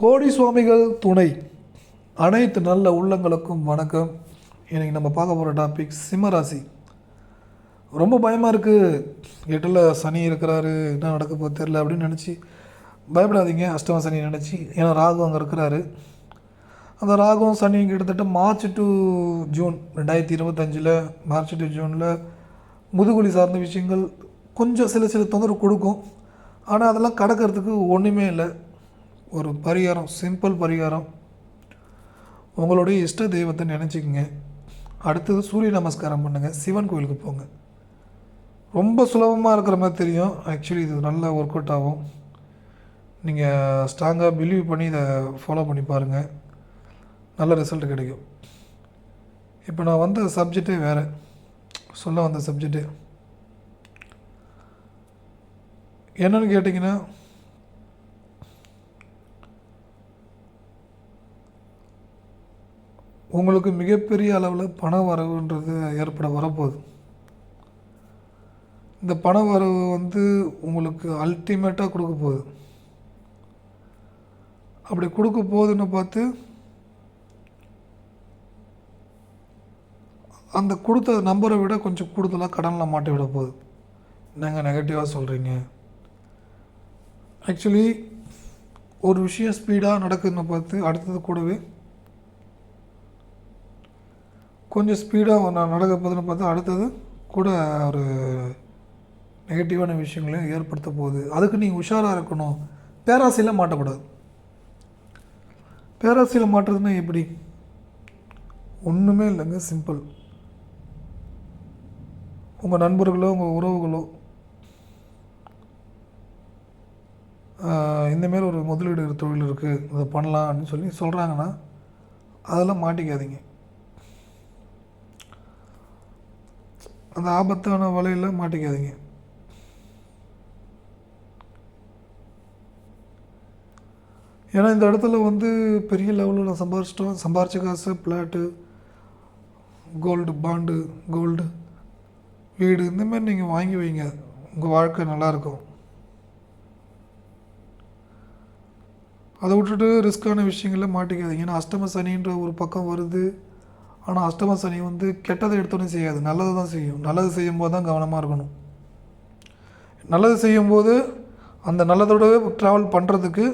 கோடி சுவாமிகள் துணை. அனைத்து நல்ல உள்ளங்களுக்கும் வணக்கம். இன்றைக்கி நம்ம பார்க்க போகிற டாபிக் சிம்மராசி. ரொம்ப பயமாக இருக்குது எட்டில் சனி இருக்கிறாரு. என்ன நடக்க போக தெரில அப்படின்னு நினச்சி பயப்படாதீங்க. அஷ்டம சனி நினச்சி. ஏன்னா ராகு அங்கே இருக்கிறாரு. அந்த ராகும் சனி கிட்டத்தட்ட மார்ச் டு ஜூன் ரெண்டாயிரத்தி இருபத்தஞ்சில் மார்ச் டு ஜூனில் முதுகுலி சார்ந்த விஷயங்கள் கொஞ்சம் சில சில தொந்தரவு கொடுக்கும். ஆனால் அதெல்லாம் கடக்கிறதுக்கு ஒன்றுமே இல்லை. ஒரு பரிகாரம் சிம்பிள் பரிகாரம். உங்களுடைய இஷ்ட தெய்வத்தை நினச்சிக்கங்க. அடுத்தது சூரிய நமஸ்காரம் பண்ணுங்கள் சிவன் கோயிலுக்கு போங்க. ரொம்ப சுலபமாக இருக்கிற மாதிரி தெரியும். ஆக்சுவலி இது நல்ல ஒர்க் அவுட் ஆகும் நீங்கள் ஸ்ட்ராங்காக பிலீவ் பண்ணி இதை ஃபாலோ பண்ணி பாருங்கள் நல்ல ரிசல்ட் கிடைக்கும். இப்போ நான் வந்த சப்ஜெக்டே வேறு. சொல்ல வந்த சப்ஜெக்டு என்னன்னு கேட்டிங்கன்னா உங்களுக்கு மிகப்பெரிய அளவில் பண வரவுன்றது ஏற்பட வரப்போகுது. இந்த பண வரவு வந்து உங்களுக்கு அல்டிமேட்டாக கொடுக்க போகுது. அப்படி கொடுக்க போகுதுன்னு பார்த்து அந்த கொடுத்த நம்பரை விட கொஞ்சம் கூடுதலாக கடனில் மாட்டி விட போகுது. என்னங்க நெகட்டிவாக சொல்கிறீங்க ஆக்சுவலி ஒரு விஷயம் ஸ்பீடாக நடக்குதுன்னு பார்த்து அடுத்தது கூடவே கொஞ்சம் ஸ்பீடாக நான் நடக்க போதுன்னு பார்த்தா அடுத்தது கூட ஒரு நெகட்டிவான விஷயங்களையும் ஏற்படுத்த போகுது. அதுக்கு நீங்கள் உஷாராக இருக்கணும். பேராசையில் மாட்டக்கூடாது. பேராசையில் மாட்டுறதுன்னா எப்படி? ஒன்றுமே இல்லைங்க சிம்பிள் உங்கள் நண்பர்களோ உங்கள் உறவுகளோ இந்தமாரி ஒரு முதலீடு தொழில் இருக்குது அதை பண்ணலாம் அப்படின்னு சொல்லி சொல்கிறாங்கன்னா அதெல்லாம் மாட்டிக்காதீங்க. அந்த ஆபத்தான வலையில் மாட்டிக்காதீங்க. ஏன்னா இந்த இடத்துல வந்து பெரிய லெவலில் நான் சம்பாரிச்சிட்டோம். சம்பாரிச்ச காசு பிளாட்டு கோல்டு பாண்டு கோல்டு வீடு இந்தமாரி நீங்கள் வாங்கி வைங்க. உங்கள் வாழ்க்கை நல்லாயிருக்கும். அதை விட்டுட்டு ரிஸ்க்கான விஷயங்களில் மாட்டிக்காதீங்க. ஏன்னா அஷ்டம சனின்ற ஒரு பக்கம் வருது. ஆனால் அஷ்டம சனி வந்து கெட்டதை எடுத்தோடனே செய்யாது. நல்லது தான் செய்யும். நல்லது செய்யும்போது தான் கவனமாக இருக்கணும். நல்லது செய்யும்போது அந்த நல்லதோடவே ட்ராவல் பண்ணுறதுக்கு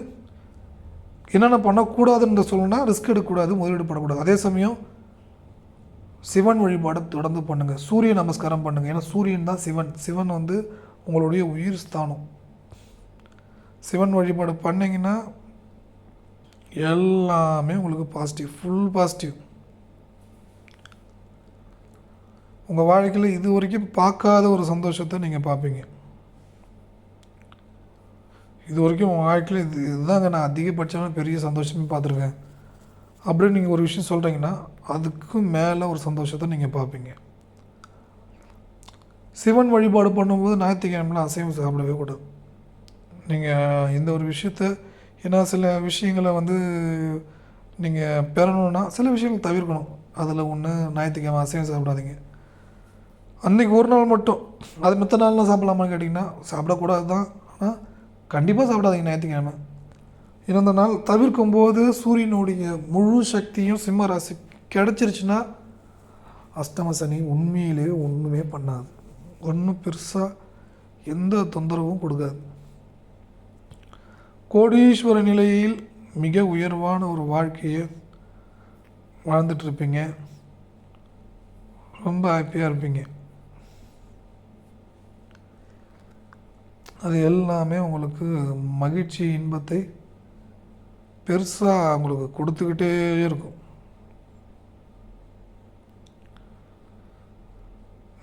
என்னென்ன பண்ணக்கூடாதுன்ற சொல்லணும்னா ரிஸ்க் எடுக்கக்கூடாது முதலீடு பண்ணக்கூடாது. அதே சமயம் சிவன் வழிபாடு தொடர்ந்து பண்ணுங்கள் சூரிய நமஸ்காரம் பண்ணுங்கள் ஏன்னா சூரியன் தான் சிவன். சிவன் வந்து உங்களுடைய உயிர் ஸ்தானம். சிவன் வழிபாடு பண்ணிங்கன்னா எல்லாமே உங்களுக்கு பாசிட்டிவ் ஃபுல் பாசிட்டிவ் உங்கள் வாழ்க்கையில் இது வரைக்கும் பார்க்காத ஒரு சந்தோஷத்தை நீங்கள் பார்ப்பீங்க. இது வரைக்கும் உங்கள் வாழ்க்கையில் இது இதுதாங்க நான் அதிகபட்சமான பெரிய சந்தோஷமே பார்த்துருக்கேன். அப்படின்னு நீங்கள் ஒரு விஷயம் சொல்கிறீங்கன்னா அதுக்கும் மேலே ஒரு சந்தோஷத்தை நீங்கள் பார்ப்பீங்க. சிவன் வழிபாடு பண்ணும்போது ஞாயிற்றுக்கிழமைலாம் அசைவம் சாப்பிடவே கூடாது. நீங்கள் இந்த ஒரு விஷயத்த ஏன்னா சில விஷயங்களை வந்து நீங்கள் பெறணுன்னா சில விஷயங்கள் தவிர்க்கணும். அதில் ஒன்று ஞாயிற்றுக்கிழமை அசைவம் சாப்பிடாதீங்க. அன்றைக்கி ஒரு நாள் மட்டும். அது மற்ற நாள்லாம் சாப்பிடலாமான்னு கேட்டிங்கன்னா சாப்பிடக்கூடாது தான் ஆனால் கண்டிப்பாக சாப்பிடாதீங்க ஞாயிற்றுக்கிழமை. இறந்த நாள் தவிர்க்கும் போது சூரியனுடைய முழு சக்தியும் சிம்ம ராசி கிடச்சிருச்சுன்னா அஷ்டம சனி உண்மையிலே ஒன்றுமே பண்ணாது. ஒன்றும் பெருசாக எந்த தொந்தரவும் கொடுக்காது. கோடீஸ்வர நிலையில் மிக உயர்வான ஒரு வாழ்க்கையை வாழ்ந்துட்டு இருப்பீங்க. ரொம்ப ஹாப்பியாக இருப்பீங்க. அது எல்லாமே உங்களுக்கு மகிழ்ச்சி இன்பத்தை பெருசாக உங்களுக்கு கொடுத்துக்கிட்டே இருக்கும்.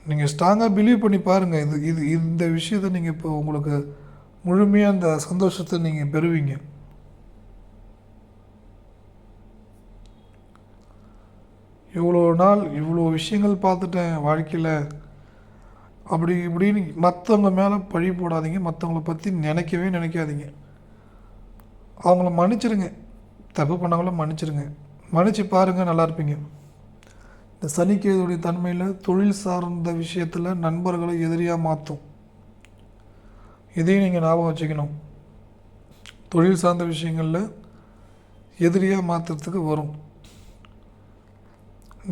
நீங்கள் ஸ்ட்ராங்காக பிலீவ் பண்ணி பாருங்கள் இது இது இந்த விஷயத்தை நீங்கள் இப்போ உங்களுக்கு முழுமையாக அந்த சந்தோஷத்தை நீங்கள் பெறுவீங்க. இவ்வளோ நாள் இவ்வளோ விஷயங்கள் பார்த்துட்டேன் வாழ்க்கையில். அப்படி இப்படின்னு மற்றவங்க மேலே பழி போடாதீங்க. மற்றவங்கள பற்றி நினைக்கவே நினைக்காதீங்க. அவங்கள மன்னிச்சிருங்க. தப்பு பண்ணவங்கள மன்னிச்சிருங்க. மன்னிச்சு பாருங்கள் நல்லா இருப்பீங்க. இந்த சனிக்கிழதுடைய தன்மையில் தொழில் சார்ந்த விஷயத்தில் நண்பர்களை எதிரியாக மாற்றும் இதையும் நீங்கள் ஞாபகம் வச்சுக்கணும். தொழில் சார்ந்த விஷயங்களில் எதிரியாக மாற்றுறதுக்கு வரும்.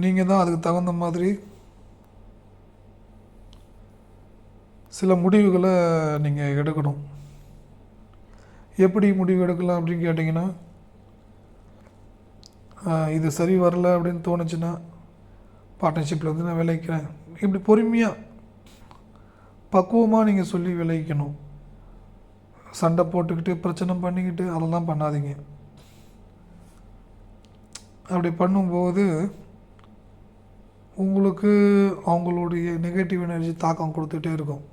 நீங்கள் தான் அதுக்கு தகுந்த மாதிரி சில முடிவுகளை நீங்கள் எடுக்கணும். எப்படி முடிவு எடுக்கலாம் அப்படின்னு கேட்டிங்கன்னா இது சரி வரல அப்படின்னு தோணுச்சுன்னா பார்ட்னர்ஷிப்பில் வந்து நான் விளைவிக்கிறேன் இப்படி பொறுமையாக பக்குவமாக நீங்கள் சொல்லி விளைவிக்கணும் சண்டை போட்டுக்கிட்டு பிரச்சனை பண்ணிக்கிட்டு அதெல்லாம் பண்ணாதீங்க. அப்படி பண்ணும்போது உங்களுக்கு அவங்களுடைய நெகட்டிவ் எனர்ஜி தாக்கம் கொடுத்துட்டே இருக்கும்.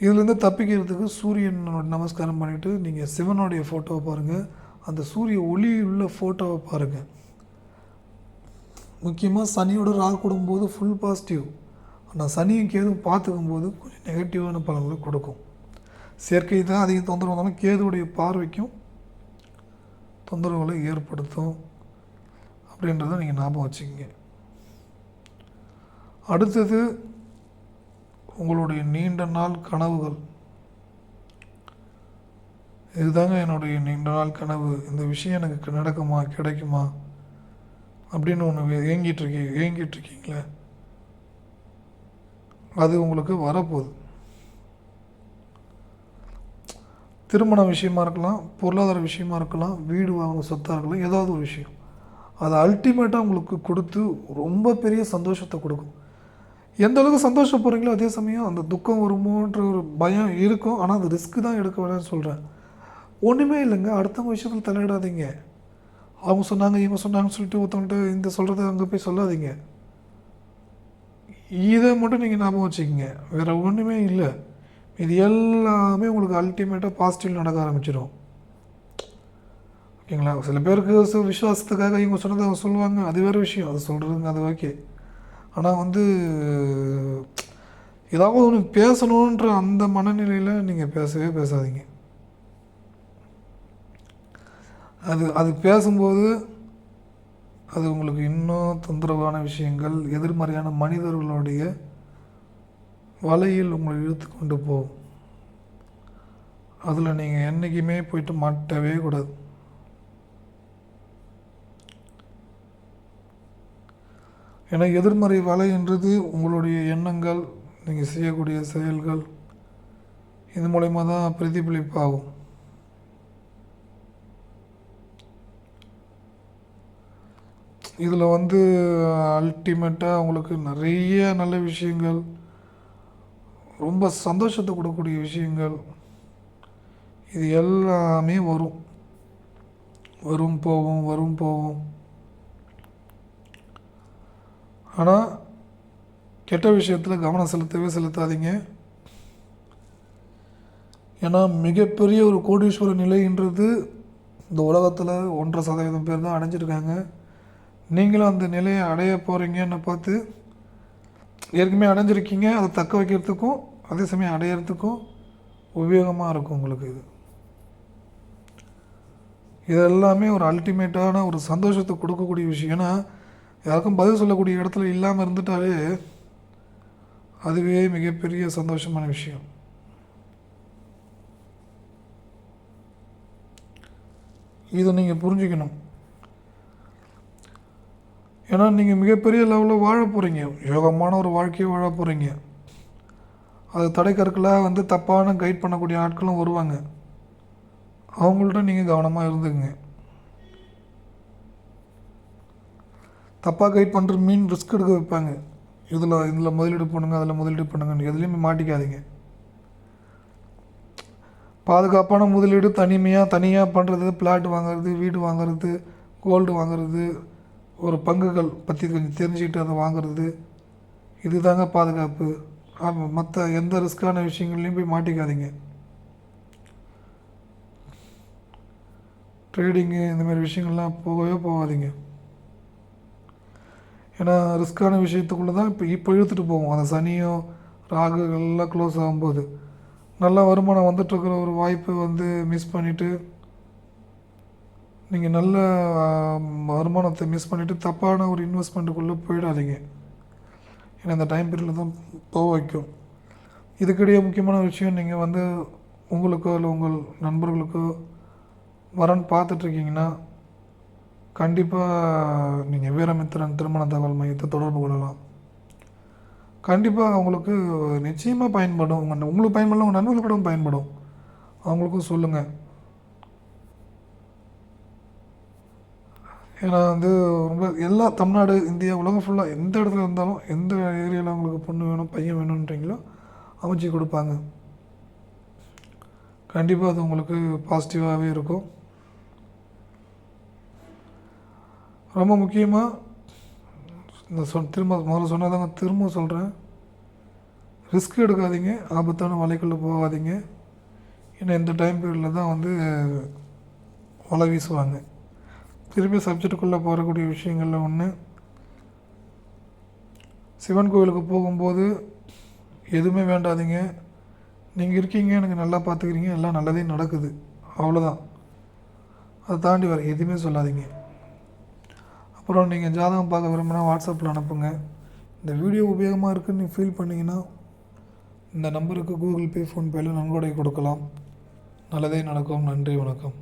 இதுலேருந்து தப்பிக்கிறதுக்கு சூரியனோட நமஸ்காரம் பண்ணிவிட்டு நீங்கள் சிவனுடைய ஃபோட்டோவை பாருங்கள் அந்த சூரிய ஒளி உள்ள ஃபோட்டோவை பாருங்கள் முக்கியமாக சனியோட ராகு கூடும்போது ஃபுல் பாசிட்டிவ் ஆனால் சனியும் கேதுவும் பார்த்துக்கும் போது கொஞ்சம் நெகட்டிவான பலன்களை கொடுக்கும். செயற்கை தான் அதிக தொந்தரவு வந்தாலும் கேதுவுடைய பார்வைக்கும் தொந்தரவுகளை ஏற்படுத்தும் அப்படின்றத நீங்கள் ஞாபகம் வச்சுக்கோங்க. அடுத்தது உங்களுடைய நீண்ட நாள் கனவுகள். இதுதாங்க என்னுடைய நீண்ட நாள் கனவு. இந்த விஷயம் எனக்கு நடக்குமா கிடைக்குமா? அப்படின்னு ஒன்று ஏங்கிட்டு இருக்கீங்க ஏங்கிட்டு இருக்கீங்களே? அது உங்களுக்கு வரப்போகுது. திருமண விஷயமா இருக்கலாம் பொருளாதார விஷயமா இருக்கலாம் வீடு வாங்க சொத்தாக இருக்கலாம் ஏதாவது ஒரு விஷயம். அது அல்டிமேட்டாக உங்களுக்கு கொடுத்து ரொம்ப பெரிய சந்தோஷத்தை கொடுக்கும். எந்த அளவுக்கு சந்தோஷப்படுறீங்களோ அதே சமயம் அந்த துக்கம் வருமோன்ற ஒரு பயம் இருக்கும். ஆனால் அது ரிஸ்க்கு தான் எடுக்க வேணாம்னு சொல்கிறேன் ஒன்றுமே இல்லைங்க. அடுத்தவங்க விஷயத்தில் தலையிடாதீங்க. அவங்க சொன்னாங்க இவங்க சொன்னாங்கன்னு சொல்லிட்டு ஒருத்தவங்கள்ட்ட இந்த சொல்கிறத அங்கே போய் சொல்லாதீங்க. இதை மட்டும் நீங்கள் ஞாபகம் வச்சுக்கோங்க. வேறு ஒன்றுமே இல்லை. இது எல்லாமே உங்களுக்கு அல்டிமேட்டாக பாசிட்டிவ் நடக்க ஆரம்பிச்சிடும். ஓகேங்களா? சில பேருக்கு விசுவாசத்துக்காக இவங்க சொன்னதை அவங்க சொல்லுவாங்க. அது வேறு விஷயம். அது சொல்கிறதுங்க அது ஓகே ஆனால் வந்து ஏதாவது ஒன்று பேசணுன்ற அந்த மனநிலையில் நீங்கள் பேசவே பேசாதீங்க. அது அது பேசும்போது அது உங்களுக்கு இன்னும் தொந்தரவான விஷயங்கள் எதிர்மறையான மனிதர்களுடைய வலையில் உங்களை இழுத்து கொண்டு போகும். அதில் நீங்கள் என்றைக்குமே போயிட்டு மாட்டவே கூடாது. ஏன்னா எதிர்மறை வலைன்றது உங்களுடைய எண்ணங்கள் நீங்கள் செய்யக்கூடிய செயல்கள். இது மூலயமா தான் பிரதிபலிப்பாகும். இதில் வந்து அல்டிமேட்டாக உங்களுக்கு நிறைய நல்ல விஷயங்கள் ரொம்ப சந்தோஷத்தை கொடுக்கக்கூடிய விஷயங்கள். இது எல்லாமே வரும். வரும் போகும் வரும் போகும். ஆனால் கெட்ட விஷயத்தில் கவனம் செலுத்தவே செலுத்தாதீங்க. ஏன்னா மிகப்பெரிய ஒரு கோடீஸ்வர நிலைன்றது இந்த உலகத்தில் ஒன்றரை சதவீதம் பேர் தான் அடைஞ்சிருக்காங்க. நீங்களும் அந்த நிலையை அடைய போகிறீங்கன்னு பார்த்து ஏற்கனவே அடைஞ்சிருக்கீங்க. அதை தக்க வைக்கிறதுக்கும் அதே சமயம் அடையிறதுக்கும் உபயோகமாக இருக்கும் உங்களுக்கு இது. இது எல்லாமே ஒரு அல்டிமேட்டான ஒரு சந்தோஷத்தை கொடுக்கக்கூடிய விஷயம். ஏன்னா யாருக்கும் பதில் சொல்லக்கூடிய இடத்துல இல்லாமல் இருந்துட்டாலே அதுவே மிகப்பெரிய சந்தோஷமான விஷயம். இதை நீங்கள் புரிஞ்சுக்கணும். ஏன்னா நீங்கள் மிகப்பெரிய லெவலில் வாழ போகிறீங்க யோகமான ஒரு வாழ்க்கையை வாழ போகிறீங்க அது தடைக்கற்களாக வந்து தப்பான கைட் பண்ணக்கூடிய ஆட்களும் வருவாங்க. அவங்கள்ட்ட நீங்கள் கவனமாக இருந்துக்குங்க. தப்பாக கைட் பண்ணுற மீன் ரிஸ்க் எடுக்க வைப்பாங்க. இதில் இதில் முதலீடு பண்ணுங்க அதில் முதலீடு பண்ணுங்கன்னு எதுலேயுமே மாட்டிக்காதீங்க. பாதுகாப்பான முதலீடு தனிமையாக தனியாக பண்ணுறது பிளாட் வாங்குறது வீடு வாங்குறது கோல்டு வாங்குறது ஒரு பங்குகள் பற்றி கொஞ்சம் தெரிஞ்சுக்கிட்டு அதை வாங்குறது இதுதாங்க பாதுகாப்பு. ஆமாம் மற்ற எந்த ரிஸ்க்கான விஷயங்கள்லையும் போய் மாட்டிக்காதீங்க. ட்ரேடிங்கு இந்த மாதிரி விஷயங்கள்லாம் போகவே போகாதீங்க. ஏன்னா ரிஸ்க்கான விஷயத்துக்குள்ளே தான் இப்போ இப்போ இழுத்துட்டு போவோம். அந்த சனியோ ராகு எல்லாம் க்ளோஸ் ஆகும்போது. நல்லா வருமானம் வந்துட்டுருக்கிற ஒரு வாய்ப்பை வந்து மிஸ் பண்ணிவிட்டு நீங்கள் நல்ல வருமானத்தை மிஸ் பண்ணிவிட்டு தப்பான ஒரு இன்வெஸ்ட்மெண்ட்டுக்குள்ளே போயிடாதீங்க. ஏன்னா இந்த டைம் பீரியடில் தான் போக வைக்கும். இதுக்கிடையே முக்கியமான விஷயம் நீங்கள் வந்து உங்களுக்கோ இல்லை உங்கள் நண்பர்களுக்கோ வரன் பார்த்துட்ருக்கீங்கன்னா கண்டிப்பாக நீங்கள் வீரமித்திரன் திருமண தகவல் மையத்தை தொடர்பு கொள்ளலாம். கண்டிப்பாக அவங்களுக்கு நிச்சயமாக பயன்படும். உங்கள் உங்களுக்கு பயன்படலாம் உங்கள் நண்பர்களுக்கும் பயன்படும். அவங்களுக்கும் சொல்லுங்கள் ஏன்னா வந்து ரொம்ப எல்லா தமிழ்நாடு இந்தியா உலகம் ஃபுல்லாக எந்த இடத்துல இருந்தாலும் எந்த ஏரியாவில் அவங்களுக்கு பொண்ணு வேணும் பையன் வேணுன்றீங்களோ அமைச்சு கொடுப்பாங்க. கண்டிப்பாக அது உங்களுக்கு பாசிட்டிவாகவே இருக்கும். ரொம்ப முக்கியமாக இந்த சொல் திரும்ப முதல்ல சொன்னதாங்க திரும்ப சொல்கிறேன் ரிஸ்க் எடுக்காதீங்க ஆபத்தான வலைக்குள்ளே போகாதீங்க. ஏன்னா இந்த டைம் பீரியடில் தான் வந்து வலை வீசுவாங்க. திருப்பி சப்ஜெக்டுக்குள்ளே போகக்கூடிய விஷயங்களில் ஒன்று சிவன் கோவிலுக்கு போகும்போது எதுவுமே வேண்டாதீங்க. நீங்கள் இருக்கீங்க எனக்கு நல்லா பார்த்துக்கிறீங்க எல்லாம் நல்லதே நடக்குது. அவ்வளோதான் அதை தாண்டி வர எதுவுமே சொல்லாதீங்க. அப்புறம் நீங்கள் ஜாதகம் பார்க்க விரும்பினா வாட்ஸ்அப்பில் அனுப்புங்க. இந்த வீடியோ உபயோகமாக இருக்குன்னு ஃபீல் பண்ணிங்கன்னா இந்த நம்பருக்கு கூகுள் பே ஃபோன்பேயில் நன்கொடை கொடுக்கலாம். நல்லதே நடக்கும். நன்றி வணக்கம்.